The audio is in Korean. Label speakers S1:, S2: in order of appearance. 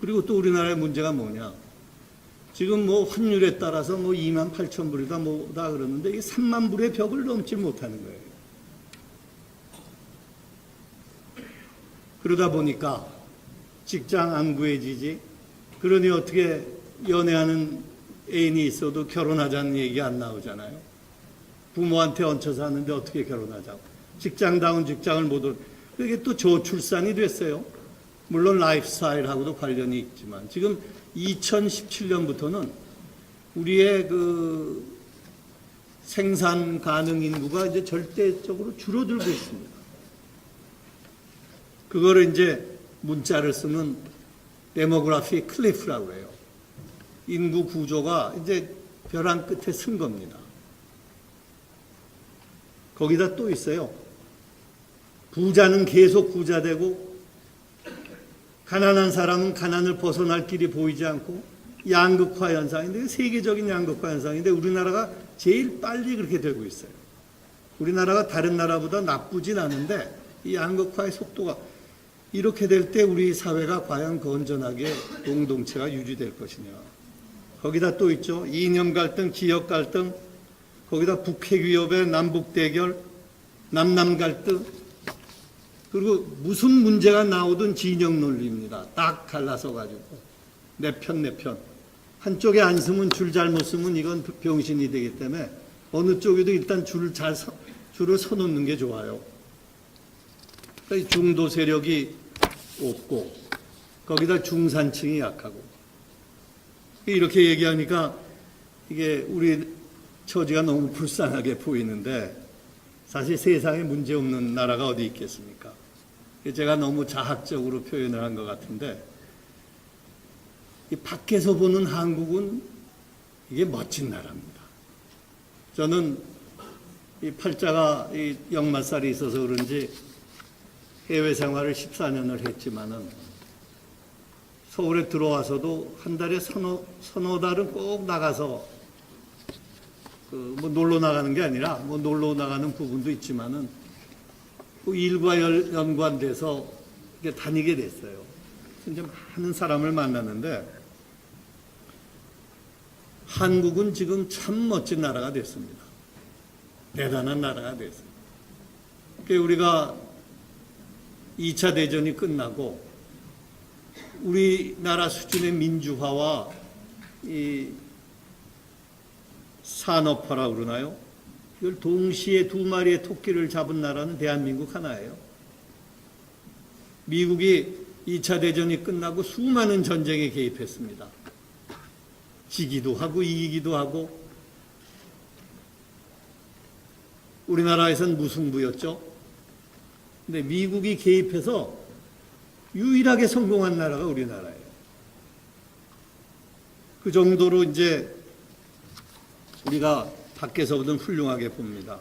S1: 그리고 또 우리나라의 문제가 뭐냐? 지금 뭐 환율에 따라서 뭐 2만 8천 불이다 뭐다 그러는데 이게 3만 불의 벽을 넘지 못하는 거예요. 그러다 보니까 직장 안 구해지지. 그러니 어떻게 연애하는 애인이 있어도 결혼하자는 얘기 안 나오잖아요. 부모한테 얹혀 사는데 어떻게 결혼하자고. 직장다운 직장을 못 얻. 그게 또 저출산이 됐어요. 물론 라이프스타일하고도 관련이 있지만 지금 2017년부터는 우리의 그 생산 가능 인구가 이제 절대적으로 줄어들고 있습니다. 그거를 이제 문자를 쓰면 데모그래피 클리프라고 해요. 인구 구조가 이제 벼랑 끝에 쓴 겁니다. 거기다 또 있어요. 부자는 계속 부자되고 가난한 사람은 가난을 벗어날 길이 보이지 않고 양극화 현상인데 세계적인 양극화 현상인데 우리나라가 제일 빨리 그렇게 되고 있어요. 우리나라가 다른 나라보다 나쁘진 않은데 이 양극화의 속도가 이렇게 될 때 우리 사회가 과연 건전하게 공동체가 유지될 것이냐. 거기다 또 있죠. 이념 갈등, 지역 갈등, 거기다 북핵 위협의 남북 대결, 남남 갈등, 그리고 무슨 문제가 나오든 진영 논리입니다. 딱 갈라서 가지고 내 편 내 편. 한쪽에 안 쓰면 줄 잘못 쓰면 이건 병신이 되기 때문에 어느 쪽에도 일단 줄을 잘 서, 줄을 서놓는 게 좋아요. 그러니까 이 중도 세력이 없고 거기다 중산층이 약하고 이렇게 얘기하니까 이게 우리 처지가 너무 불쌍하게 보이는데 사실 세상에 문제 없는 나라가 어디 있겠습니까? 제가 너무 자학적으로 표현을 한 것 같은데 이 밖에서 보는 한국은 이게 멋진 나라입니다. 저는 이 팔자가 이 역마살이 있어서 그런지 해외 생활을 14년을 했지만은 서울에 들어와서도 한 달에 서너, 서너 달은 꼭 나가서 그 뭐 놀러 나가는 게 아니라 뭐 놀러 나가는 부분도 있지만은 그 일과 연- 연관돼서 이렇게 다니게 됐어요. 이제 많은 사람을 만났는데 한국은 지금 참 멋진 나라가 됐습니다. 대단한 나라가. 그러니까 우리가 2차 대전이 끝나고 우리나라 수준의 민주화와 이 산업화라 그러나요? 이걸 동시에 두 마리의 토끼를 잡은 나라는 대한민국 하나예요. 미국이 2차 대전이 끝나고 수많은 전쟁에 개입했습니다. 지기도 하고 이기기도 하고 우리나라에선 무승부였죠. 근데 미국이 개입해서 유일하게 성공한 나라가 우리나라예요. 그 정도로 이제 우리가 밖에서보다는 훌륭하게 봅니다.